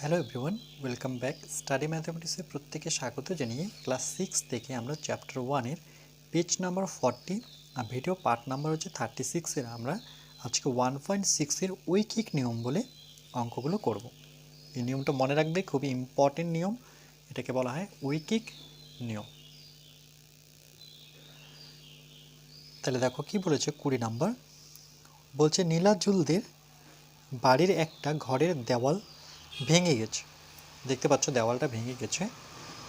Hello everyone welcome back study ম্যাথামেটিক্সে প্রত্যেকে স্বাগত জানিয়ে ক্লাস সিক্স থেকে আমরা চ্যাপ্টার ওয়ানের পেজ নাম্বার ফর্টি আর ভিডিও পার্ট নাম্বার হচ্ছে থার্টি সিক্সের আমরা আজকে ওয়ান পয়েন্ট সিক্সের ঐকিক নিয়ম বলে অঙ্কগুলো করব। এই নিয়মটা মনে রাখবে খুবই ইম্পর্টেন্ট নিয়ম। এটাকে বলা হয় ঐকিক নিয়ম। তাহলে দেখো কি বলেছে কুড়ি নাম্বার? বলছে নীলাজুলদের বাড়ির একটা ঘরের দেওয়াল ভেঙে গেছে। দেখতে পাচ্ছ, দেওয়ালটা ভেঙে গেছে।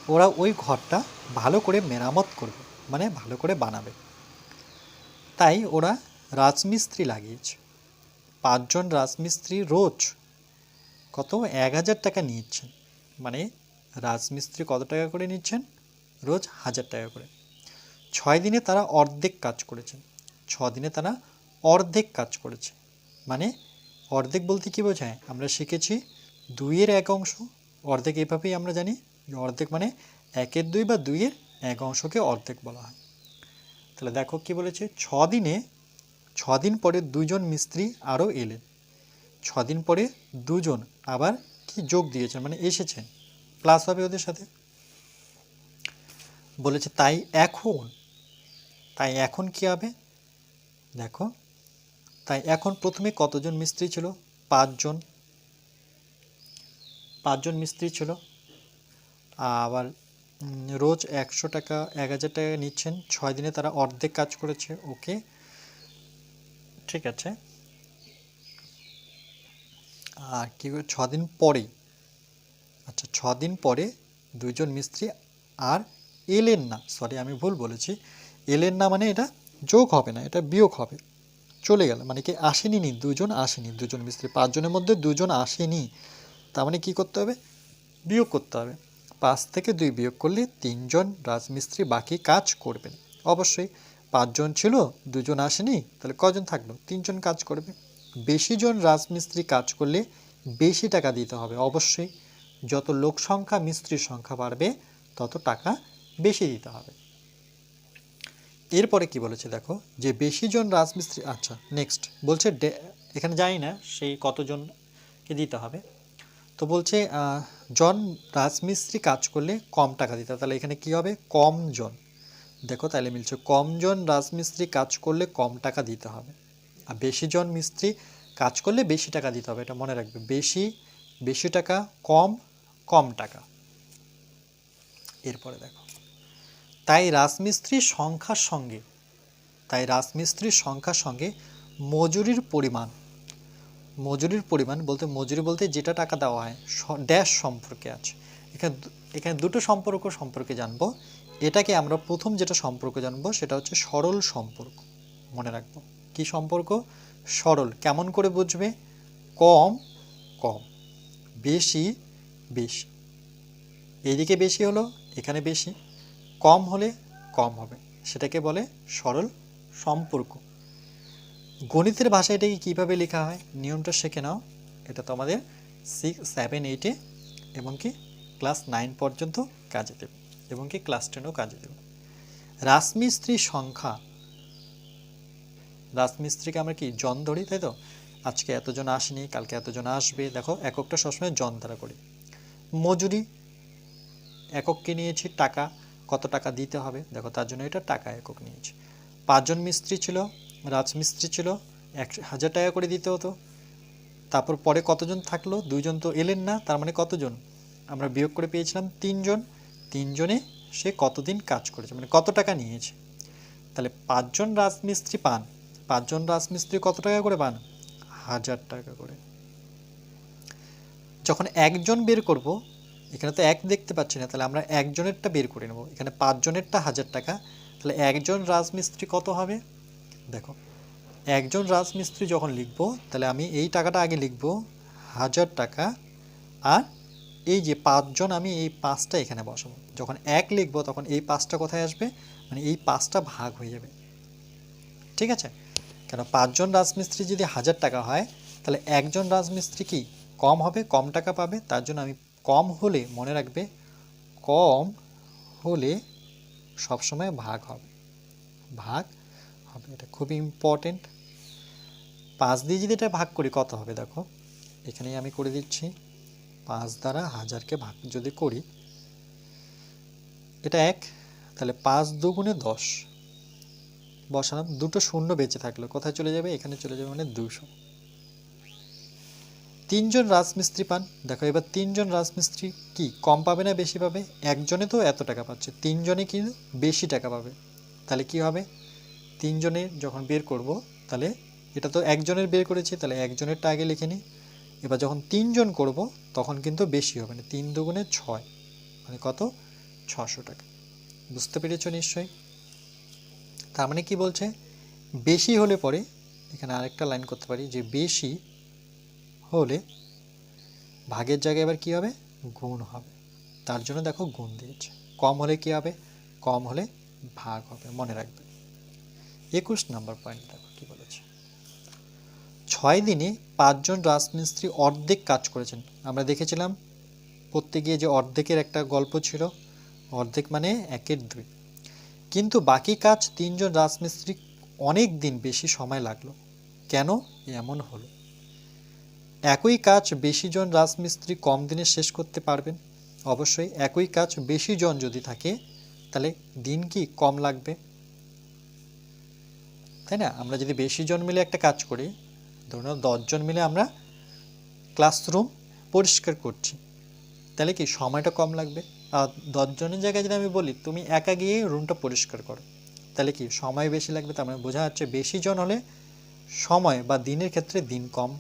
ওরা ওই ঘরটা ভালো করে মেরামত করবে মানে ভালো করে বানাবে। তাই ওরা রাজমিস্ত্রি লাগিয়েছে। পাঁচজন রাজমিস্ত্রি রোজ কত? এক হাজার টাকা নিচ্ছেন মানে রাজমিস্ত্রি কত টাকা করে নিচ্ছেন? রোজ হাজার টাকা করে। ছয় দিনে তারা অর্ধেক কাজ করেছেন। ছ দিনে তারা অর্ধেক কাজ করেছে। মানে অর্ধেক বলতে কী বোঝায়? আমরা শিখেছি দুইয়ের এক অংশ। অর্ধেক এভাবেই আমরা জানি যে অর্ধেক মানে একের দুই বা দুইয়ের এক অংশকে অর্ধেক বলা হয়। তাহলে দেখো কি বলেছে? ছ দিনে ছ দিন পরে দুজন মিস্ত্রি আরও এলেন। ছ দিন পরে দুজন আবার কি যোগ দিয়েছেন? মানে এসেছেন। প্লাস হবে ওদের সাথে। বলেছে, তাই এখন তাই এখন কি হবে? দেখো, তাই এখন প্রথমে কতজন মিস্ত্রি ছিল? পাঁচজন। পাঁচজন মিস্ত্রি ছিল। আবার রোজ একশো টাকা, এক হাজার টাকা নিচ্ছেন। ছয় দিনে তারা অর্ধেক কাজ করেছে। ওকে? ঠিক আছে। আর কি ছ দিন পরে আচ্ছা ছ দিন পরে দুইজন মিস্ত্রি আর এলেন না। সরি, আমি ভুল বলেছি। এলেন না মানে এটা যোগ হবে না, এটা বিয়োগ হবে। চলে গেল। মানে কি আসেনি নি? দুজন আসেনি। দুজন মিস্ত্রি, পাঁচজনের মধ্যে দুজন আসেনি। তার মানে কী করতে হবে? বিয়োগ করতে হবে। পাঁচ থেকে দুই বিয়োগ করলে তিনজন রাজমিস্ত্রি বাকি কাজ করবেন। অবশ্যই পাঁচজন ছিল, দুজন আসেনি, তাহলে কজন থাকল? তিনজন কাজ করবে। বেশি জন রাজমিস্ত্রি কাজ করলে বেশি টাকা দিতে হবে। অবশ্যই যত লোক সংখ্যা, মিস্ত্রির সংখ্যা বাড়বে, তত টাকা বেশি দিতে হবে। এরপরে কি বলেছে দেখো? যে বেশি জন রাজমিস্ত্রি আচ্ছা নেক্সট বলছে এখানে জানি না, সেই কতজনকে দিতে হবে? তো বলছে জন রাজমিস্ত্রি কাজ করলে কম টাকা দিতে। তাহলে এখানে কি হবে? কম জন। দেখো, তাহলে মিলছে কম জন রাজমিস্ত্রি কাজ করলে কম টাকা দিতে হবে। আর বেশি জন মিস্ত্রি কাজ করলে বেশি টাকা দিতে হবে, এটা মনে রাখবে। বেশি বেশি টাকা, কম কম টাকা। এরপরে দেখো। তাই রাজমিস্ত্রির সংখ্যার সঙ্গে, তাই রাজমিস্ত্রির সংখ্যার সঙ্গে মজুরির পরিমাণ মজুরির পরিমাণ বলতে মজুরি বলতে যেটা টাকা দেওয়া হয় ড্যাশ সম্পর্কে আছে। এখানে এখানে দুটো সম্পর্ক সম্পর্কে জানব। এটাকে আমরা প্রথম যেটা সম্পর্ক জানব সেটা হচ্ছে সরল সম্পর্ক। মনে রাখব। কি সম্পর্ক? সরল। কেমন করে বুঝবে? কম কম। বেশি বেশি। এইদিকে বেশি হলো, এখানে বেশি। কম হলে কম হবে। সেটাকে বলে সরল সম্পর্ক। গণিতের ভাষায় এটাকে কীভাবে লেখা হয়? নিয়মটা শিখে নাও। এটা তো আমাদের সিক্স সেভেন এইটে এবং কি ক্লাস নাইন পর্যন্ত কাজে দেবে এবং কি ক্লাস টেনও কাজে দেবে। রাজমিস্ত্রির সংখ্যা। রাজমিস্ত্রিকে আমরা কি জন ধরি, তাই তো? আজকে এতজন আসেনি, কালকে এতজন আসবে। দেখো, এককটা সবসময় জন দ্বারা করি। মজুরি। একককে নিয়েছি টাকা। কত টাকা দিতে হবে? দেখো, তার জন্য এটা টাকা একক নিয়েছি। পাঁচজন মিস্ত্রি ছিল রাজমিস্ত্রি ছিল, এক হাজার টাকা করে দিতে হতো। তারপর পরে কতজন থাকল? দুইজন তো এলেন না, তার মানে কতজন? আমরা বিয়োগ করে পেয়েছিলাম তিনজন। তিনজনে সে কতদিন কাজ করেছে মানে কত টাকা নিয়েছে? তাহলে পাঁচজন রাজমিস্ত্রি পান। পাঁচজন রাজমিস্ত্রি কত টাকা করে পান? হাজার টাকা করে। যখন একজন বের করব, এখানে তো এক দেখতে পাচ্ছি না, তাহলে আমরা একজনেরটা বের করে নেব। এখানে পাঁচজনেরটা হাজার টাকা, তাহলে একজন রাজমিস্ত্রি কত হবে? দেখো, একজন রাজমিস্ত্রি যখন লিখব, তাহলে আমি এই টাকাটা আগে লিখব, হাজার টাকা, আর এই যে পাঁচজন আমি এই পাঁচটা এখানে বসাবো। যখন এক লিখব, তখন এই পাঁচটা কোথায় আসবে? মানে এই পাঁচটা ভাগ হয়ে যাবে। ঠিক আছে? কেন পাঁচজন রাজমিস্ত্রি যদি হাজার টাকা হয়, তাহলে একজন রাজমিস্ত্রি কি কম হবে, কম টাকা পাবে? তার জন্য আমি কম হলে মনে রাখবে, কম হলে সবসময় ভাগ হবে। ভাগ এটা খুবই ইম্পর্টেন্ট পাঁচ দিয়ে যদি এটা ভাগ করি, কত হবে দেখো? এখানেই আমি করে দিচ্ছি। পাঁচ দ্বারা হাজারকে ভাগ যদি করি, এটা এক, তাহলে পাঁচ দুগুণে দশ। বসালাম, দুটো শূন্য বেঁচে থাকল, কোথায় চলে যাবে? এখানে চলে যাবে মানে দুশো। তিনজন রাজমিস্ত্রি পান। দেখো, এবার তিনজন রাজমিস্ত্রি কি, কম পাবে না বেশি পাবে? একজনে তো এত টাকা পাচ্ছে, তিনজনে কি বেশি টাকা পাবে? তাহলে কি হবে? তিনজনের যখন বের করব, তাহলে এটা তো একজনের বের করেছি, তাহলে একজনেরটা আগে লিখে নিই এবার যখন তিনজন করব, তখন কিন্তু বেশি হবে না তিন দুগুণে ছয় মানে কত? ছশো টাকা। বুঝতে পেরেছ নিশ্চয়ই? তার মানে কি বলছে? বেশি হলে পরে, এখানে আরেকটা লাইন করতে পারি যে বেশি হলে ভাগের জায়গায় এবার কি হবে? গুণ হবে। তার জন্য দেখো গুণ দিয়েছে। কম হলে কি হবে? কম হলে ভাগ হবে। মনে রাখবে। একুশ নাম্বার পয়েন্ট দেখো, কি বলেছে? ছয় দিনে পাঁচজন রাজমিস্ত্রি অর্ধেক কাজ করেছেন। আমরা দেখেছিলাম পড়তে গিয়ে যে অর্ধেকের একটা গল্প ছিল, অর্ধেক মানে একের দুই। কিন্তু বাকি কাজ তিনজন রাজমিস্ত্রি অনেক দিন বেশি সময় লাগল। কেন? এমন হলো। একই কাজ বেশি জন রাজমিস্ত্রি কম দিনে শেষ করতে পারবেন। অবশ্যই একই কাজ বেশি জন যদি থাকে, তাহলে দিন কি কম লাগবে? তাই না? আমরা যদি বেশি জন মিলে একটা কাজ করি, ধরুন দশজন মিলে আমরা ক্লাসরুম পরিষ্কার করছি, তাহলে কি সময়টা কম লাগবে? আর দশজনের জায়গায় যদি আমি বলি, তুমি একা গিয়ে রুমটা পরিষ্কার করো, তাহলে কি সময় বেশি লাগবে? তার মানে বোঝা যাচ্ছে বেশি জন হলে সময় বা দিনের ক্ষেত্রে দিন কম।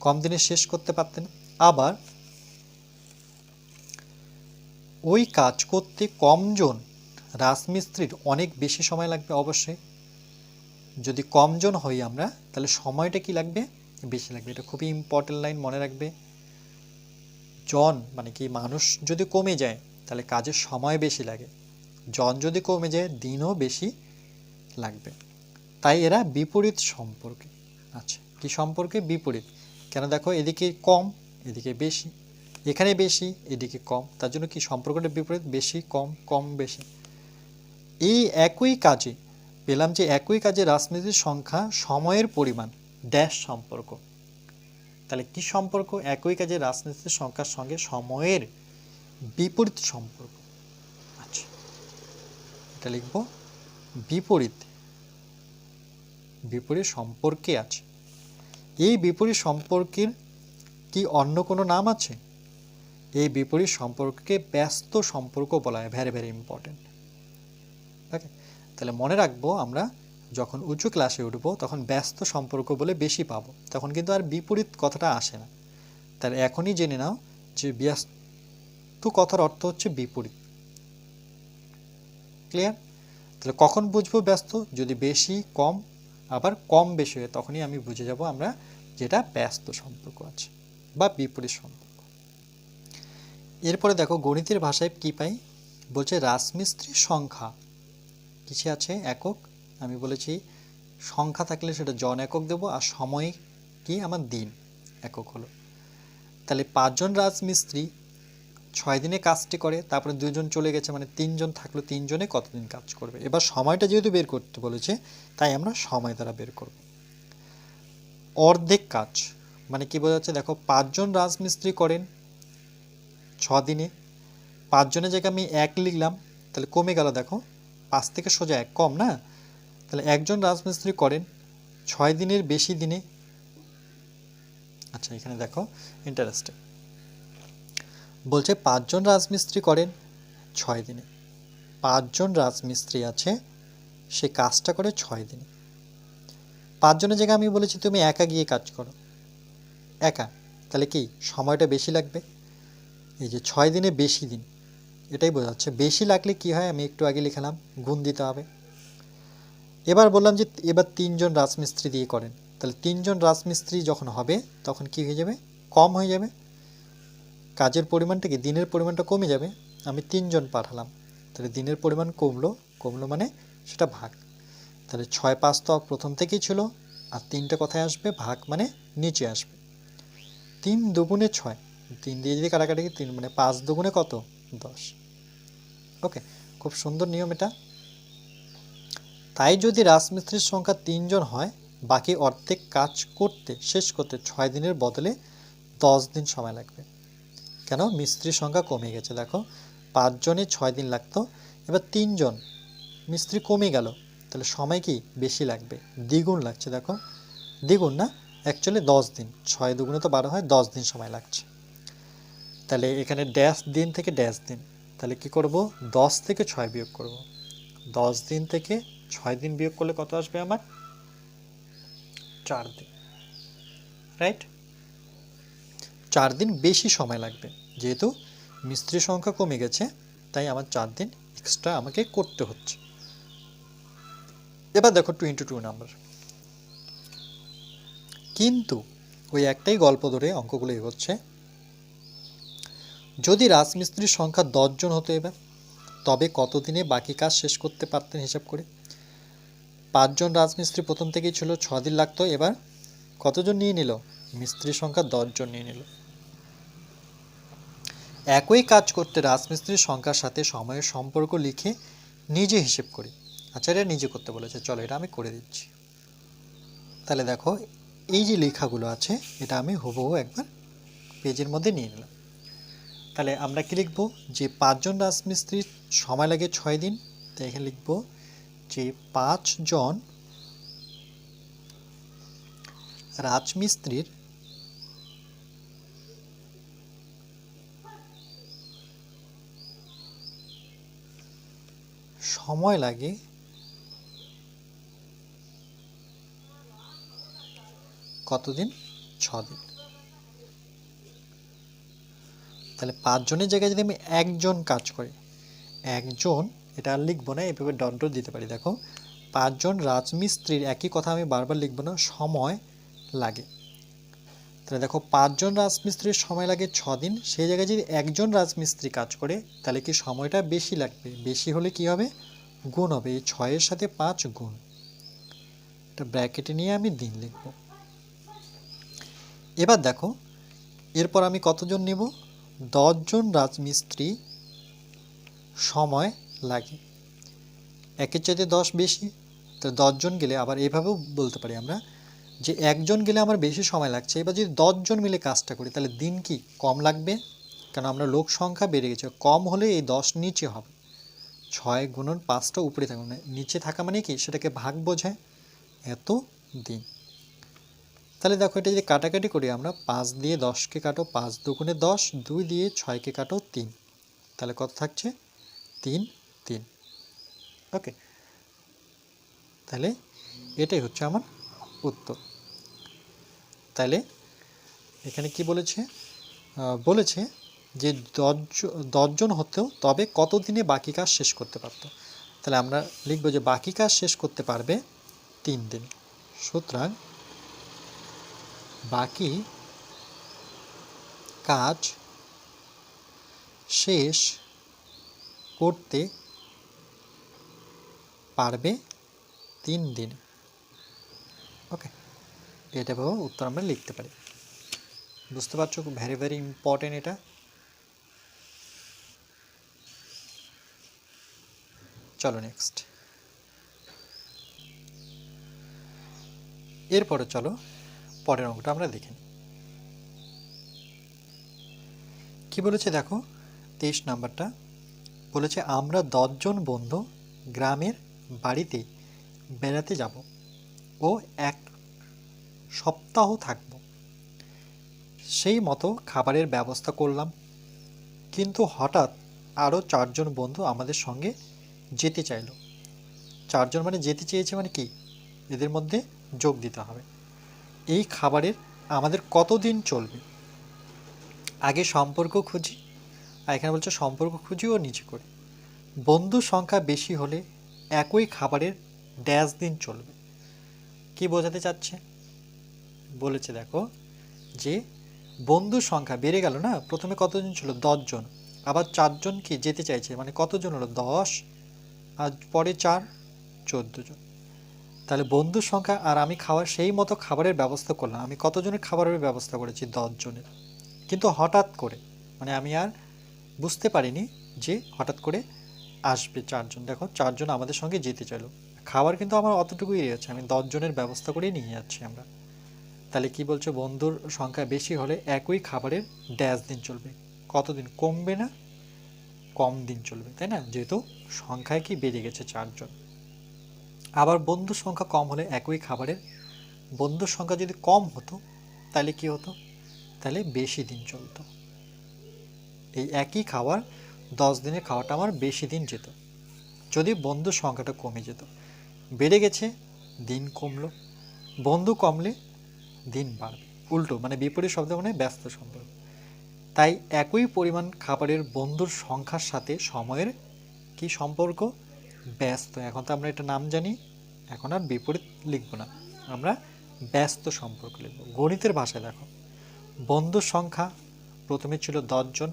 কম দিনে শেষ করতে পারতেন। আবার ওই কাজ করতে কমজন রাজমিস্ত্রির অনেক বেশি সময় লাগবে অবশ্যই। যদি কমজন হই আমরা, তাহলে সময়টা কি লাগবে? বেশি লাগবে। এটা খুবই ইম্পর্টেন্ট লাইন মনে রাখবে। জন মানে কি, মানুষ যদি কমে যায়, তাহলে কাজের সময় বেশি লাগে। জন যদি কমে যায়, দিনও বেশি লাগবে। তাই এরা বিপরীত সম্পর্কে। আচ্ছা কি সম্পর্কে? বিপরীত। কেন দেখো, এদিকে কম, এদিকে বেশি। এখানে বেশি, এদিকে কম। তার জন্য কি সম্পর্কটা বিপরীত? বেশি, কম কম, বেশি। এই একই কাজে পেলাম যে একই কাজে রাজনীতির সংখ্যা সময়ের পরিমাণ ড্যাশ সম্পর্ক। তাহলে কি সম্পর্ক? একই কাজে রাজনীতির সংখ্যার সঙ্গে সময়ের বিপরীত সম্পর্ক। আচ্ছা এটা লিখব বিপরীত। বিপরীত সম্পর্কে আছে। এই বিপরীত সম্পর্কের কি অন্য কোনো নাম আছে? এই বিপরীত সম্পর্ককে ব্যস্ত সম্পর্ক বলা হয় ভ্যারি ভ্যারি ইম্পর্টেন্ট ওকে তাহলে মনে রাখব আমরা যখন উঁচু ক্লাসে উঠবো, তখন ব্যস্ত সম্পর্ক বলে বেশি পাব। তখন কিন্তু আর বিপরীত কথাটা আসে না। তাহলে এখনই জেনে নাও যে ব্যস্ত কথার অর্থ হচ্ছে বিপরীত। ক্লিয়ার তাহলে কখন বুঝব ব্যস্ত? যদি বেশি, কম, আবার কম বেশি হয়, তখনই আমি বুঝে যাব আমরা যেটা ব্যস্ত সম্পর্ক আছে বা বিপরীত সম্পর্ক। এরপরে দেখো গণিতের ভাষায় কি পাই? বলছে রাজমিস্ত্রির সংখ্যা। কিসে আছে? একক? আমি বলেছি, সংখ্যা থাকলে সেটা জন একক দেবো আর সময় কি? আমার দিন একক হলো। তাহলে পাঁচজন রাজমিস্ত্রি ছয় দিনে কাজটি করে, তারপরে দুজন চলে গেছে মানে তিনজন থাকল, তিনজনে কতদিন কাজ করবে? এবার সময়টা যেহেতু বের করতে বলেছে, তাই আমরা সময় দ্বারা বের করব। অর্ধেক কাজ মানে কি বোঝা যাচ্ছে? দেখো, পাঁচজন রাজমিস্ত্রি করেন ছ দিনে পাঁচজনের জায়গায় আমি এক লিখলাম, তাহলে কমে গেল, দেখো পাঁচ থেকে সোজা এক, কম না? তাহলে একজন রাজমিস্ত্রি করেন, ছয় দিনের বেশি দিনে। আচ্ছা এখানে দেখো ইন্টারেস্টিং বলছে, পাঁচজন রাজমিস্ত্রি করেন, ছয় দিনে। পাঁচজন রাজমিস্ত্রি আছে, সে কাজটা করে ছয় দিনে। পাঁচজনের জায়গায় আমি বলেছি, তুমি একা গিয়ে কাজ করো। একা? তাহলে কি, সময়টা বেশি লাগবে? এই যে, ছয় দিনে বেশি দিন। এটাই বোঝাচ্ছে বেশি লাগলে কি হয়? আমি একটু আগে লিখলাম গুণ দিতে হবে। এবার বললাম যে, এবার তিনজন রাজমিস্ত্রি দিয়ে করেন। তাহলে তিনজন রাজমিস্ত্রি যখন হবে, তখন কি হয়ে যাবে? কম হয়ে যাবে। কাজের পরিমাণটা কি দিনের পরিমাণটা কমে যাবে। আমি তিনজন পাঠালাম। তাহলে দিনের পরিমাণ কমলো। কমলো মানে সেটা ভাগ। তাহলে ছয় পাঁচ তো প্রথম থেকেই ছিল, আর তিনটে কথায় আসবে, ভাগ মানে নিচে আসবে। তিন দুগুণে ছয়। তিন দিয়ে যদি কাটাকাটি তিন মানে পাঁচ দুগুণে কত? দশ। ওকে খুব সুন্দর নিয়ম এটা। তাই যদি রাজমিস্ত্রির সংখ্যা তিনজন হয়, বাকি অর্ধেক কাজ করতে, শেষ করতে ছয় দিনের বদলে দশ দিন সময় লাগবে। কেন? মিস্ত্রির সংখ্যা কমে গেছে, দেখো। পাঁচজনে ছয় দিন লাগতো, এবার তিনজন, মিস্ত্রি কমে গেল, তাহলে সময় কি? বেশি লাগবে, দ্বিগুণ লাগছে, দেখো। দ্বিগুণ না অ্যাকচুয়ালি দশ দিন, ছয় দুগুণে তো বারো হয়, দশ দিন সময় লাগছে। তাহলে এখানে ড্যাশ দিন থেকে ড্যাশ দিন তাহলে কি করব? দশ থেকে ছয় বিয়োগ করব। দশ দিন থেকে ছয় দিন বিয়োগ করলে কত আসবে আমার? চার দিন। রাইট চার দিন বেশি সময় লাগবে। যেহেতু মিস্ত্রির সংখ্যা কমে গেছে, তাই আমার চার দিন এক্সট্রা আমাকে করতে হচ্ছে। এবার দেখো টোয়েন্টি টু নাম্বার কিন্তু ওই একটাই গল্প ধরে অঙ্কগুলো এগোচ্ছে। যদি রাজমিস্ত্রির সংখ্যা দশজন হতো এবার, তবে কতদিনে বাকি কাজ শেষ করতে পারতেন হিসাব করে? পাঁচজন রাজমিস্ত্রি প্রথম থেকেই ছিল ছ দিন লাগতো। এবার কতজন নিয়ে নিল? মিস্ত্রির সংখ্যা দশজন নিয়ে নিল। একই কাজ করতে রাজমিস্ত্রির সংখ্যার সাথে সময়ের সম্পর্ক লিখে নিজে হিসেব করি। আচ্ছা এটা নিজে করতে বলেছে। চলো, এটা আমি করে দিচ্ছি। তাহলে দেখো, এই যে লেখাগুলো আছে, এটা আমি হুবহু একবার পেজের মধ্যে নিয়ে নিলাম। তাহলে আমরা কি লিখব? যে পাঁচজন রাজমিস্ত্রির সময় লাগে ছয় দিন। তাই এখানে লিখব যে পাঁচজন রাজমিস্ত্রির সময় লাগে কতদিন? ছ দিন তাহলে পাঁচজনের জায়গায় যদি আমি একজন কাজ করি, একজন, এটা আর লিখব না, এভাবে ডট দিতে পারি। দেখো, পাঁচজন রাজমিস্ত্রির একই কথা আমি বারবার লিখব না, সময় লাগে। তাহলে দেখো, পাঁচজন রাজমিস্ত্রির সময় লাগে ছ দিন সেই জায়গায় যদি একজন রাজমিস্ত্রি কাজ করে, তাহলে কি সময়টা বেশি লাগবে? বেশি হলে কি হবে? গুণ হবে, এই ছয়ের সাথে পাঁচ গুণ। এটা ব্র্যাকেটে নিয়ে আমি দিন লিখব। এবার দেখো, এরপর আমি কতজন নেব? দশজন রাজমিস্ত্রি সময় লাগে। একের চাইতে দশ বেশি, তো দশজন গেলে আবার এভাবেও বলতে পারি আমরা যে একজন গেলে আমার বেশি সময় লাগছে। এবার যদি দশজন মিলে কাজটা করি, তাহলে দিন কি কম লাগবে? কারণ আমরা লোক সংখ্যা বেড়ে গেছে, কম হলে এই দশ নিচে হবে। ছয় গুণন পাঁচটা উপরে থাকবে মানে নিচে থাকা মানে কি? সেটাকে ভাগ বোঝায় এত দিন তাহলে দেখো এটা যদি কাটাকাটি করি আমরা, পাঁচ দিয়ে দশকে কাটো, পাঁচ দুগুণে দশ, দুই দিয়ে ছয়কে কাটো, তিন। তাহলে কত থাকছে? তিন তিন। ওকে। তাহলে এটাই হচ্ছে আমার উত্তর। তাহলে এখানে কি বলেছে? বলেছে যে দশজন দশজন হতেও তবে কত দিনে বাকি কাজ শেষ করতে পারতো? তাহলে আমরা লিখব যে বাকি কাজ শেষ করতে পারবে তিন দিন। সুতরাং বাকি কাজ শেষ করতে পারবে তিন দিন। ওকে, এটা ভাবে উত্তর আমরা লিখতে পারি। বুঝতে পারছ? ভেরি ভেরি ইম্পর্টেন্ট এটা। চলো নেক্সট এরপরে চলো। পরের অঙ্কটা আমরা দেখে কি বলেছে দেখো? তেইশ নাম্বারটা বলেছে, আমরা দশজন বন্ধু গ্রামের বাড়িতে বেড়াতে যাব ও এক সপ্তাহ থাকব। সেই মতো খাবারের ব্যবস্থা করলাম। কিন্তু হঠাৎ আরও চারজন বন্ধু আমাদের সঙ্গে যেতে চাইলো। চারজন মানে যেতে চেয়েছে মানে কি? এদের মধ্যে যোগ দিতে হবে। এই খাবারের আমাদের কতদিন চলবে? আগে সম্পর্ক খুঁজি, আর এখানে বলছে সম্পর্ক খুঁজি ও নিচে করি। বন্ধু সংখ্যা বেশি হলে একই খাবারের ড্যাশ দিন চলবে। কি বোঝাতে চাচ্ছে? বলেছে দেখো যে বন্ধুর সংখ্যা বেড়ে গেল না, প্রথমে কতজন ছিল? দশজন। আবার চারজন কি যেতে চাইছে? মানে কতজন হলো? দশ, আর পরে চার চোদ্দ জন তাহলে বন্ধুর সংখ্যা আর আমি খাওয়ার সেই মতো খাবারের ব্যবস্থা করলাম। আমি কতজনের খাবারের ব্যবস্থা করেছি? দশজনের কিন্তু হঠাৎ করে মানে আমি আর বুঝতে পারিনি যে হঠাৎ করে আসবে চারজন। দেখো, চারজন আমাদের সঙ্গে যেতে চাইলো। খাবার কিন্তু আমার অতটুকুই আছে। আমি দশজনের ব্যবস্থা করেই নিয়ে যাচ্ছি আমরা। তাহলে কি বলছো, বন্ধুর সংখ্যা বেশি হলে একই খাবারের ড্যাশ দিন চলবে? কতদিন? কমবে না? কম দিন চলবে, তাই না? যেহেতু সংখ্যায় কি বেড়ে গেছে চারজন। আবার বন্ধুর সংখ্যা কম হলে একই খাবারের। বন্ধুর সংখ্যা যদি কম হতো, তাহলে কি হতো? তাহলে বেশি দিন চলতো। এই একই খাবার দশ দিনের খাওয়াটা আমার বেশি দিন যেত। যদি বন্ধুর সংখ্যাটা কমে যেত। বেড়ে গেছে, দিন কমলো। বন্ধু কমলে দিন বাড়বে। উল্টো মানে বিপরীত শব্দ মানে ব্যস্ত সম্পর্ক তাই একই পরিমাণ খাবারের বন্ধুর সংখ্যার সাথে সময়ের কি সম্পর্ক? ব্যস্ত, এখন তো আমরা এটা নাম জানি, এখন আর বিপরীত লিখব না। আমরা ব্যস্ত সম্পর্ক লিখব। গণিতের ভাষায় দেখো বন্ধুর সংখ্যা প্রথমে ছিল দশজন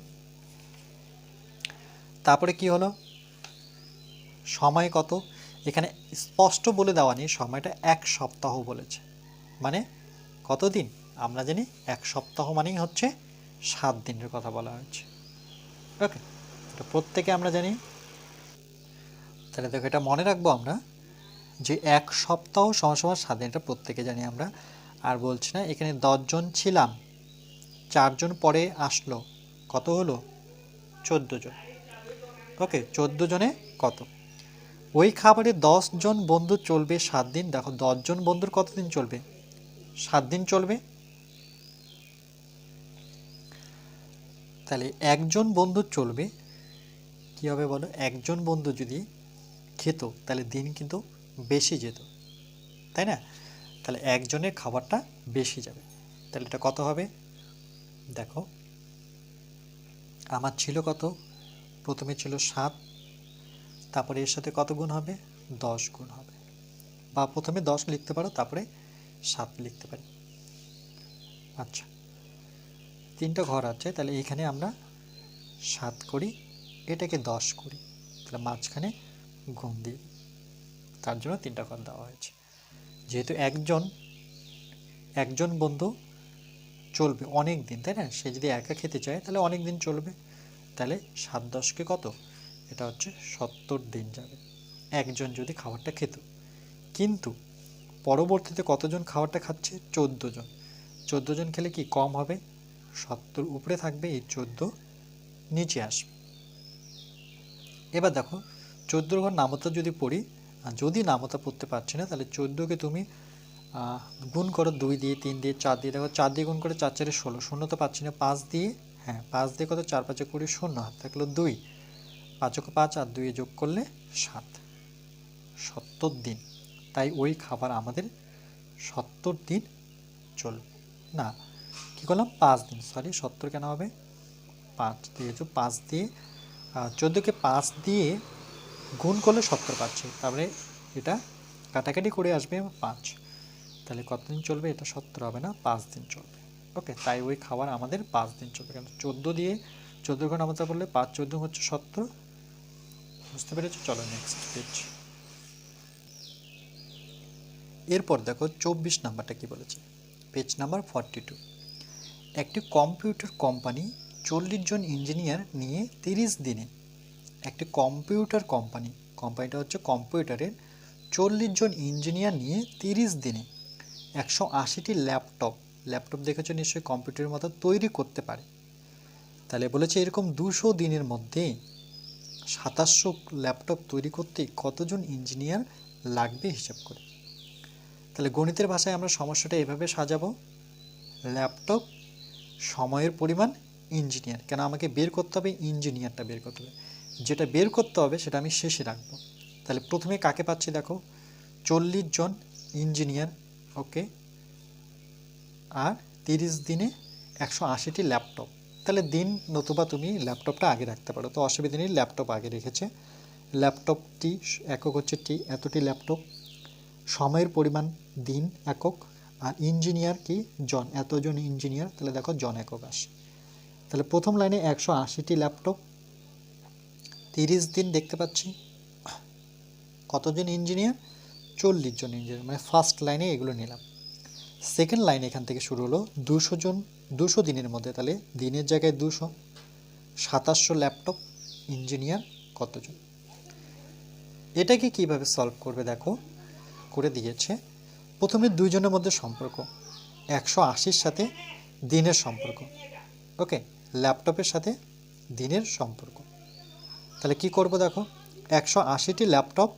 তারপরে কি হলো? সময় কত? এখানে স্পষ্ট বলে দেওয়া নেই, সময়টা এক সপ্তাহ বলেছে। মানে কতদিন? আমরা জানি এক সপ্তাহ মানেই হচ্ছে সাত দিনের কথা বলা হয়েছে। ওকে প্রত্যেকে আমরা জানি তাহলে দেখো, এটা মনে রাখব আমরা যে এক সপ্তাহ সময় সময় সাত দিন, এটা প্রত্যেকে জানি আমরা। আর বলছি না, এখানে দশজন ছিলাম চারজন পরে আসলো, কত হলো? চোদ্দ জন। ওকে চোদ্দ জনে কত? ওই খাবারে জন বন্ধু চলবে সাত দিন, দেখো দশজন বন্ধুর কতদিন চলবে? সাত দিন চলবে। তাহলে একজন বন্ধু চলবে, কি হবে বলো? একজন বন্ধু যদি খেত, তাহলে দিন কিন্তু বেশি যেত, তাই না? তাহলে একজনের খাবারটা বেশি যাবে। তাহলে এটা কত হবে? দেখো, আমার ছিল কত? প্রথমে ছিল সাত, তারপরে এর সাথে কত গুণ হবে? দশ গুণ হবে। বা প্রথমে দশ লিখতে পারো, তারপরে সাত লিখতে পারি। আচ্ছা তিনটা ঘর আছে, তাহলে এখানে আমরা সাত করি, এটাকে দশ করি। তাহলে মাঝখানে দিয়ে। তার জন্য তিনটা ঘর দেওয়া হয়েছে। যেহেতু একজন একজন বন্ধু চলবে অনেক দিন তাই না? সে যদি একা খেতে চায়, তাহলে অনেক দিন চলবে। তাহলে সাত দশকে কত? এটা হচ্ছে সত্তর দিন যাবে। একজন যদি খাবারটা খেত। কিন্তু পরবর্তীতে কতজন খাবারটা খাচ্ছে? চোদ্দ জন। চোদ্দ জন খেলে কি কম হবে? সত্তর উপরে থাকবে, এই চোদ্দ নিচে আসবে। এবার দেখো চোদ্দোর ঘর নামতা যদি পড়ি যদি নামতা পড়তে পারছি না, তাহলে চোদ্দোকে তুমি গুণ করো দুই দিয়ে, তিন দিয়ে, চার দিয়ে। দেখো, চার দিয়ে গুণ করে চার চারে ষোলো। শূন্য তো পাচ্ছি না, পাঁচ দিয়ে হ্যাঁ পাঁচ দিয়ে কত? চার পাঁচে কুড়ি, শূন্য। হাত থাকল দুই। পাঁচকে পাঁচ আর দুই যোগ করলে সাত। সত্তর দিন। তাই ওই খাবার আমাদের সত্তর দিন চলবে। না, কী করলাম? পাঁচ দিন সরি সত্তর কেন হবে? পাঁচ দিয়ে পাঁচ দিয়ে চোদ্দোকে পাঁচ দিয়ে গুণ করলে সত্তর পাচ্ছি। তারপরে এটা কাটাকাটি করে আসবে পাঁচ। তাহলে কতদিন চলবে? এটা সত্তর হবে না, পাঁচ দিন চলবে। ওকে, তাই ওই খাবার আমাদের পাঁচ দিন চলবে। কেন? চোদ্দ দিয়ে চোদ্দ ঘণ্টা আমাদের বললে পাঁচ, চোদ্দ হচ্ছে সত্তর। বুঝতে পেরেছ? চলো নেক্সট পেজ এরপর দেখো চব্বিশ নাম্বারটা কি বলেছে? পেজ নাম্বার ফর্টি টু একটি কম্পিউটার কোম্পানি চল্লিশ জন ইঞ্জিনিয়ার নিয়ে তিরিশ দিনে একটি কম্পিউটার কোম্পানি। কোম্পানিটা হচ্ছে কম্পিউটারের চল্লিশ জন ইঞ্জিনিয়ার নিয়ে তিরিশ দিনে একশো আশিটি ল্যাপটপ। ল্যাপটপ দেখেছ নিশ্চয়ই কম্পিউটারের মতো তৈরি করতে পারে। তাহলে বলেছে এরকম দুশো দিনের মধ্যে সাতাশশো ল্যাপটপ তৈরি করতে কতজন ইঞ্জিনিয়ার লাগবে হিসাব করে। তাহলে গণিতের ভাষায় আমরা সমস্যাটা এভাবে সাজাবো। ল্যাপটপ, সময়ের পরিমাণ, ইঞ্জিনিয়ার। কেন আমাকে বের করতে হবে, ইঞ্জিনিয়ারটা বের করতে হবে। যেটা বের করতে হবে সেটা আমি শেষে রাখব। তাহলে প্রথমে কাকে পাচ্ছি দেখো? চল্লিশ জন ইঞ্জিনিয়ার, ওকে? আর তিরিশ দিনে একশো আশিটি ল্যাপটপ। তাহলে দিন নতুবা তুমি ল্যাপটপটা আগে রাখতে পারো। তো অসুবিধা নেই, ল্যাপটপ আগে রেখেছে। ল্যাপটপটি একক হচ্ছে টি, এতটি ল্যাপটপ। সময়ের পরিমাণ দিন একক। আর ইঞ্জিনিয়ার কি? জন, এতজন ইঞ্জিনিয়ার। তাহলে দেখো জন একক আসে। তাহলে প্রথম লাইনে একশো আশিটি ল্যাপটপ। তিরিশ দিন দেখতে পাচ্ছি। কতজন ইঞ্জিনিয়ার চল্লিশ জন ইঞ্জিনিয়ার মানে ফার্স্ট লাইনে এগুলো নিলাম। সেকেন্ড লাইন এখান থেকে শুরু হলো দুশো জন, দুশো দিনের মধ্যে তাহলে দিনের জায়গায় দুশো, সাতাশশো ল্যাপটপ ইঞ্জিনিয়ার কতজন? এটাকে কীভাবে সলভ করবে দেখো, করে দিয়েছে। প্রথমে দুইজনের মধ্যে সম্পর্ক, একশো আশির সাথে দিনের সম্পর্ক ওকে ল্যাপটপের সাথে দিনের সম্পর্ক। তাহলে কি করব দেখো? একশো আশিটি ল্যাপটপ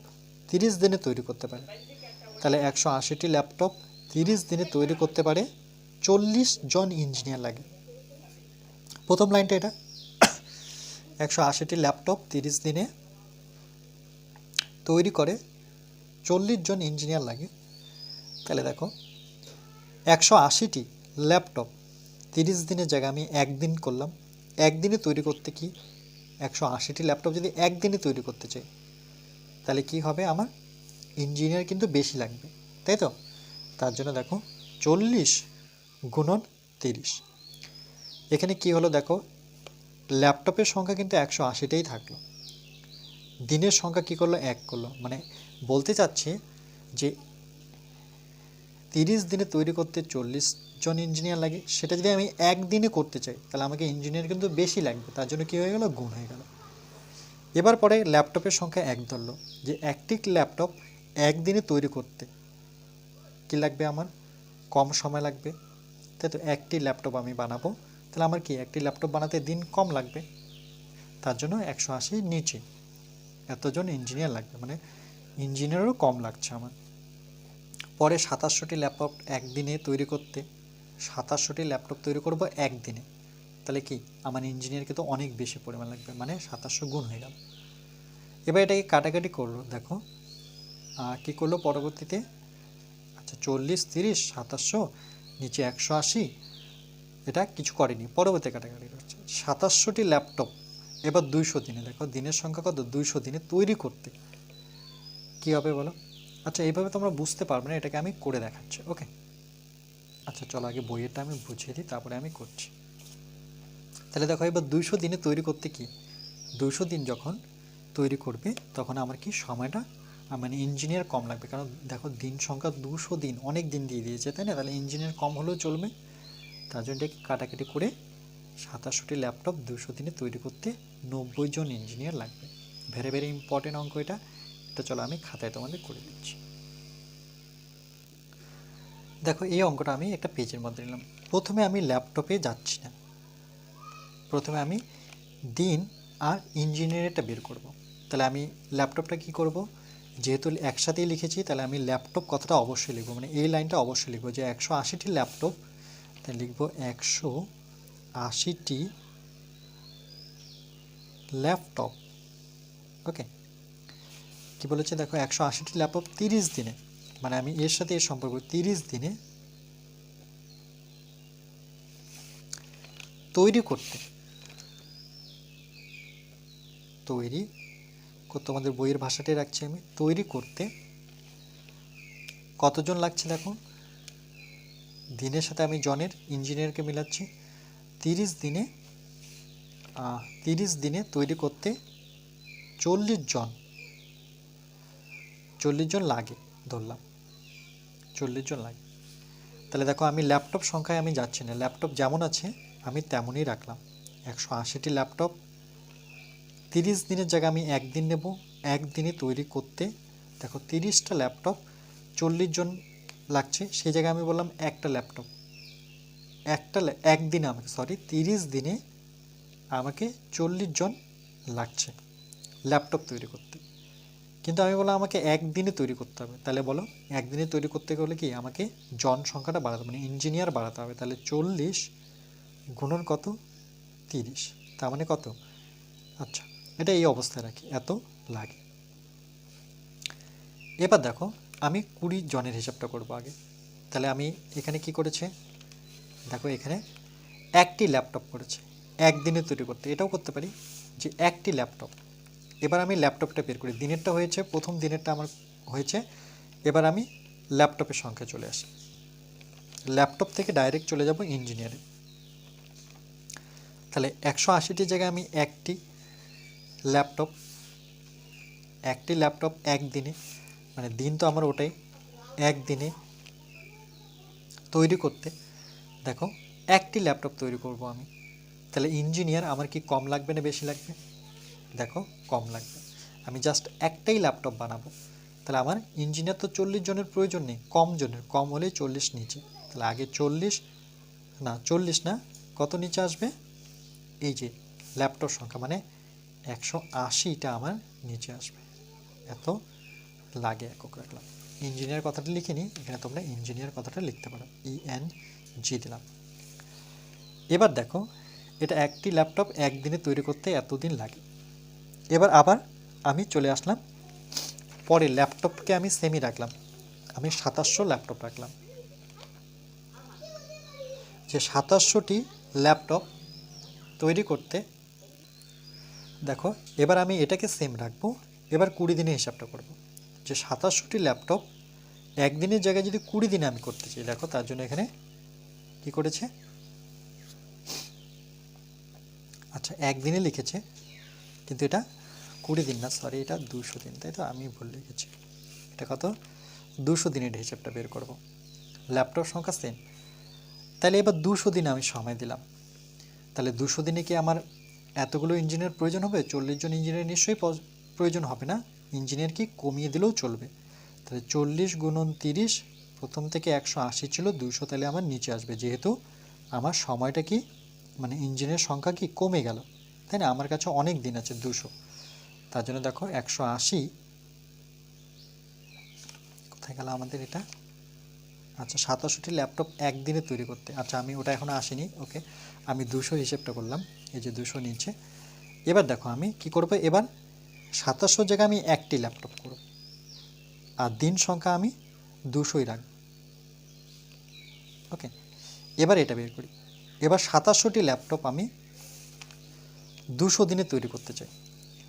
তিরিশ দিনে তৈরি করতে পারে। তাহলে একশো আশিটি ল্যাপটপ তিরিশ দিনে তৈরি করতে পারে চল্লিশ জন ইঞ্জিনিয়ার লাগে। প্রথম লাইনটা এটা। একশো আশিটি ল্যাপটপ তিরিশ দিনে তৈরি করে চল্লিশ জন ইঞ্জিনিয়ার লাগে। তাহলে দেখো, একশো আশিটি ল্যাপটপ তিরিশ দিনের জায়গায় আমি একদিন করলাম। একদিনে তৈরি করতে কি একশো আশিটি ল্যাপটপ যদি একদিনে তৈরি করতে চাই, তাহলে কি হবে আমার? ইঞ্জিনিয়ার কিন্তু বেশি লাগবে, তাই তো? তার জন্য দেখো চল্লিশ গুণন তিরিশ। এখানে কি হলো দেখো, ল্যাপটপের সংখ্যা কিন্তু একশো আশিটাই থাকল। দিনের সংখ্যা কি করল? এক করল। মানে বলতে চাচ্ছি যে তিরিশ দিনে তৈরি করতে চল্লিশ জন ইঞ্জিনিয়ার লাগে, সেটা যদি আমি একদিনে করতে চাই, তাহলে আমাকে ইঞ্জিনিয়ার কিন্তু বেশি লাগবে, তার জন্য কী হয়ে গেল? গুণ হয়ে গেল। এবার পরে ল্যাপটপের সংখ্যা এক ধরলো, যে একটি ল্যাপটপ একদিনে তৈরি করতে কি লাগবে আমার? কম সময় লাগবে। তাই তো একটি ল্যাপটপ আমি বানাবো, তাহলে আমার কি একটি ল্যাপটপ বানাতে দিন কম লাগবে? তার জন্য একশো আশির নিচে। এতজন ইঞ্জিনিয়ার লাগবে মানে ইঞ্জিনিয়ারও কম লাগছে আমার। পরে সাতাশশোটি ল্যাপটপ একদিনে তৈরি করতে সাতাশশোটি ল্যাপটপ তৈরি করব একদিনে। তাহলে কি? আমার ইঞ্জিনিয়ার কিন্তু অনেক বেশি পরিমাণ লাগবে মানে সাতাশশো গুণ হয়ে গেল। এবার এটাকে কাটাকাটি করল, দেখো। কি করল পরবর্তীতে? আচ্ছা চল্লিশ, তিরিশ, সাতাশশো, নিচে একশো আশি, এটা কিছু করেনি, পরবর্তী কাটাকাটি করছে। সাতাশশোটি ল্যাপটপ, এবার দুইশো দিনে, দেখো, দিনের সংখ্যা কত? দুইশো দিনে তৈরি করতে। কী হবে বলো? আচ্ছা এইভাবে তোমরা বুঝতে পারবে না, এটাকে আমি করে দেখাচ্ছি, ওকে? আচ্ছা চলো আগে বইয়েরটা আমি বুঝিয়ে দিই, তারপরে আমি করছি। তাহলে দেখো, এবার দুইশো দিনে তৈরি করতে কি? দুইশো দিন যখন তৈরি করবে, তখন আমার কি সময়টা? মানে ইঞ্জিনিয়ার কম লাগবে। কারণ দেখো, দিন সংখ্যা দুশো দিন, অনেক দিন দিয়ে দিয়েছে, তাই না? তাহলে ইঞ্জিনিয়ার কম হলেও চলবে। তার জন্য এটাকে কাটাকাটি করে সাতাশোটি ল্যাপটপ দুশো দিনে তৈরি করতে নব্বই জন ইঞ্জিনিয়ার লাগবে। ভেরি ভেরি ইম্পর্টেন্ট অঙ্ক এটা। এটা চলো আমি খাতায় তোমাদের করে দিচ্ছি। দেখো, এই অঙ্কটা আমি একটা পেজের মধ্যে নিলাম। প্রথমে আমি ল্যাপটপে যাচ্ছি না। প্রথমে আমি দিন আর ইঞ্জিনিয়ারটা বের করব। তাহলে আমি ল্যাপটপটা কি করব? যেহেতু একসাথেই লিখেছি, তাহলে আমি ল্যাপটপ কথাটা অবশ্যই লিখব? মানে এই লাইনটা অবশ্যই লিখব যে একশো আশিটি ল্যাপটপ তাই লিখব একশো আশিটি ল্যাপটপ। ওকে? কি বলেছে? দেখো, একশো আশিটি ল্যাপটপ তিরিশ দিনে। মানে আমি এর সাথে এর সম্পর্ক তিরিশ দিনে তৈরি করতে, তৈরি তোমাদের বইয়ের ভাষাটাই রাখছি আমি, তৈরি করতে কতজন লাগছে দেখো? দিনের সাথে আমি জনের, ইঞ্জিনিয়ারকে মিলাচ্ছি, তিরিশ দিনে তিরিশ দিনে তৈরি করতে চল্লিশ জন চল্লিশ জন লাগে ধরলাম। চল্লিশ জন লাগে। তাহলে দেখো আমি ল্যাপটপ সংখ্যায় আমি যাচ্ছি না। ল্যাপটপ যেমন আছে, আমি তেমনই রাখলাম। একশো আশিটি ল্যাপটপ। তিরিশ দিনের জায়গায় আমি একদিন নেব। একদিনে তৈরি করতে। দেখো তিরিশটা ল্যাপটপ, চল্লিশ জন লাগছে। সেই জায়গায় আমি বললাম একটা ল্যাপটপ। একটা একদিনে আমাকে সরি তিরিশ দিনে আমাকে চল্লিশ জন লাগছে ল্যাপটপ তৈরি করতে। কিন্তু আমি বললাম, আমাকে একদিনে তৈরি করতে হবে। তাহলে বলো একদিনে তৈরি করতে গেলে কি আমাকে জন সংখ্যাটা বাড়াতে মানে ইঞ্জিনিয়ার বাড়াতে হবে। তাহলে চল্লিশ গুণন কত? তিরিশ। তার মানে কত? আচ্ছা এটা এই অবস্থায় রাখি, এত লাগে। এবার দেখো, আমি কুড়ি জনের হিসাবটা করব আগে। তাহলে আমি এখানে কি করেছে? দেখো এখানে একটি ল্যাপটপ করেছে, একদিনে তৈরি করতে। এটাও করতে পারি যে একটি ল্যাপটপ। এবার আমি ল্যাপটপটা বের করি। দিনেরটা হয়েছে, প্রথম দিনেরটা আমার হয়েছে। এবার আমি ল্যাপটপের সংখ্যা চলে আসি। ল্যাপটপ থেকে ডাইরেক্ট চলে যাব ইঞ্জিনিয়ারে। তাহলে একশো আশিটি জায়গায় আমি একটি ল্যাপটপ একটি ল্যাপটপ একদিনে মানে দিন তো আমার ওটাই, একদিনে তৈরি করতে, দেখো, একটি ল্যাপটপ তৈরি করব আমি। তাহলে ইঞ্জিনিয়ার, আমার কি কম লাগবে না বেশি লাগবে? দেখো, কম লাগবে। আমি জাস্ট একটাই ল্যাপটপ বানাবো। তাহলে আমার ইঞ্জিনিয়ার তো চল্লিশ জনের প্রয়োজন নেই, কম জনের, কম হলেই চল্লিশ নিচে। তাহলে আগে চল্লিশ, না চল্লিশ না, কত নিচে আসবে? এই যে ল্যাপটপ সংখ্যা মানে একশো আশিটা আমার নিচে আসবে। এত লাগে একক রাখলাম। ইঞ্জিনিয়ার কথাটা লিখে নিই, এখানে তোমরা ইঞ্জিনিয়ার কথাটা লিখতে পারো। ই এন জি দিলাম। এবার দেখো, এটা একটি ল্যাপটপ একদিনে তৈরি করতে এতদিন লাগে। এবার আবার আমি চলে আসলাম। পরে ল্যাপটপকে আমি সেমি রাখলাম। আমি সাতাশশো ল্যাপটপ রাখলাম। যে সাতাশশোটি ল্যাপটপ তৈরি করতে, দেখো, এবার আমি এটাকে সেম রাখব। এবার কুড়ি দিনে হিসাবটা করব। যে সাতাশশোটি ল্যাপটপ একদিনের জায়গায় যদি কুড়ি দিনে আমি করতে চাই, দেখো, তার জন্য এখানে কি করেছে? আচ্ছা একদিনে লিখেছে, কিন্তু এটা কুড়ি দিন না সরি এটা দুশো দিন, তাই তো? আমি ভুল লিখেছি। এটা কত? দুশো দিনের হিসাবটা বের করব। ল্যাপটপ সংখ্যা সেম তাহলে এবার দুশো দিন আমি সময় দিলাম। তাহলে দুশো দিনে কি আমার এতগুলো ইঞ্জিনিয়ার প্রয়োজন হবে? চল্লিশ জন ইঞ্জিনিয়ার নিশ্চয়ই প্রয়োজন হবে না? ইঞ্জিনিয়ার কি কমিয়ে দিলেও চলবে। তাহলে চল্লিশ গুণন তিরিশ, প্রথম থেকে একশো আশি ছিল, দুশো তাহলে আমার নিচে আসবে। যেহেতু আমার সময়টা কি মানে ইঞ্জিনের সংখ্যা কি কমে গেল। তাই না? আমার কাছে অনেক দিন আছে দুশো। তার জন্য দেখো একশো আশি। কোথায় গেল আমাদের এটা? আচ্ছা সাতাশোটি ল্যাপটপ একদিনে তৈরি করতে। আচ্ছা আমি ওটা এখনও আসিনি, ওকে। আমি দুশো হিসেবটা করলাম, এই যে দুশো নিচে। এবার দেখো আমি কি করব? এবার সাতাশশো জায়গায় আমি একটি ল্যাপটপ করব। আর দিন সংখ্যা আমি দুশোই রাখব। ওকে, এবার এটা বের করি। এবার সাতাশশোটি ল্যাপটপ আমি দুশো দিনে তৈরি করতে চাই।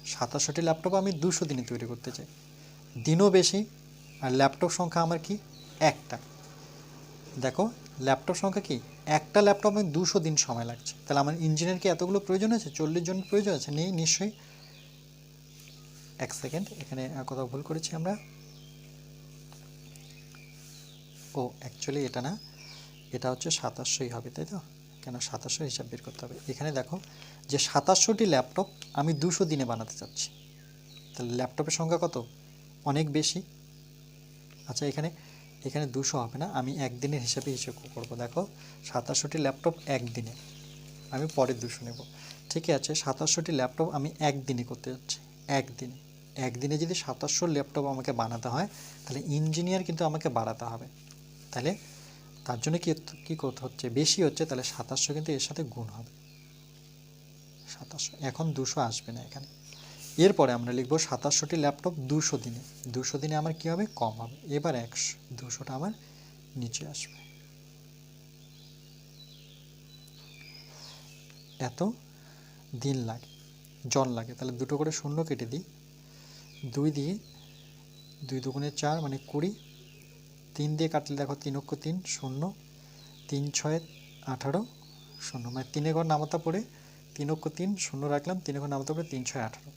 সাতাশশোটি ল্যাপটপ আমি দুশো দিনে তৈরি করতে চাই। দিনও বেশি, আর ল্যাপটপ সংখ্যা আমার কি? একটা। দেখো, ল্যাপটপ সংখ্যা কি? একটা ল্যাপটপ আমি দুশো দিন সময় লাগছে। তাহলে আমার ইঞ্জিনিয়ার কি এতগুলো প্রয়োজন আছে? চল্লিশ জন প্রয়োজন আছে? নেই, নিশ্চয়ই। এক সেকেন্ড, এখানে কোথাও ভুল করেছি আমরা। ও অ্যাকচুয়ালি এটা না। এটা হচ্ছে সাতাশশোই হবে, তাই তো? কেন? সাতাশশো হিসাব বের করতে হবে। এখানে দেখো যে সাতাশশোটি ল্যাপটপ আমি দুশো দিনে বানাতে চাচ্ছি। তাহলে ল্যাপটপের সংখ্যা কত? অনেক বেশি। আচ্ছা এখানে এখানে দুশো হবে না? আমি একদিনের হিসাবে হিসেব করব। দেখো, সাতাশশোটি ল্যাপটপ একদিনে। আমি পরের দুশো নেব। ঠিকই আছে, সাতাশশোটি ল্যাপটপ আমি একদিনে করতে যাচ্ছি। একদিনে। একদিনে যদি সাতাশশো ল্যাপটপ আমাকে বানাতে হয়, তাহলে ইঞ্জিনিয়ার কিন্তু আমাকে বাড়াতে হবে। তাহলে তার জন্য কি কী করতে হচ্ছে? বেশি হচ্ছে, তাহলে সাতাশশো কিন্তু এর সাথে গুণ হবে। সাতাশশো এখন দুশো আসবে না এখানে। এরপরে আমরা লিখব সাতাশশোটি ল্যাপটপ দুশো দিনে। দুশো দিনে আমার কী হবে? কম হবে। এবার একশো। দুশোটা আমার নিচে আসবে। এত দিন লাগে, জন লাগে। তাহলে দুটো করে শূন্য কেটে দিই। দুই দিয়ে দুই দুগুণে চার মানে কুড়ি। তিন দিয়ে কাটলে দেখো তিন অক্ষ তিন, শূন্য। তিন ছয় আঠারো, শূন্য। মানে তিনে ঘর নামতা পড়ে তিন অক্ষ তিন, শূন্য রাখলাম, তিনে ঘর নামতা পড়ে তিন, ছয়, আঠারো।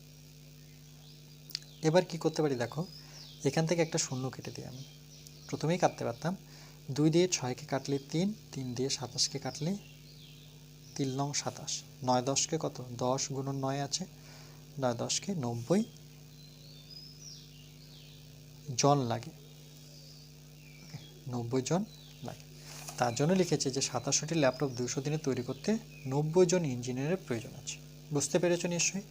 এবার কি করতে পারি দেখো, এখান থেকে একটা শূন্য কেটে দিই আমি। প্রথমেই কাটতে পারতাম, দুই দিয়ে ছয়কে কাটলে তিন তিন দিয়ে সাতাশকে কাটলে তিন নং সাতাশ। নয় দশকে কত? দশ গুণন নয় আছে, নয় দশকে নব্বই জন লাগে। নব্বই জন তার জন্য লিখেছে যে সাতাশোটি ল্যাপটপ দুশো দিনে তৈরি করতে নব্বই জন ইঞ্জিনিয়ারের প্রয়োজন আছে। বুঝতে পেরেছ নিশ্চয়ই?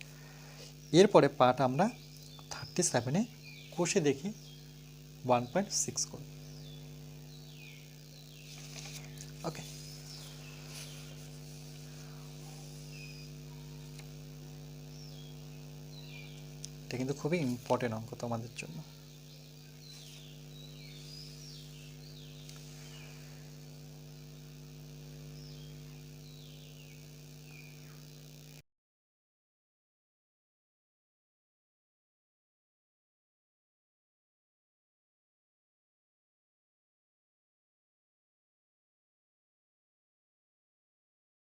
এরপরে পার্ট আমরা থার্টি সেভেনে কষে দেখি ওয়ান পয়েন্ট সিক্স করে। ওকে এটা কিন্তু খুবই ইম্পর্টেন্ট অঙ্ক তোমাদের জন্য।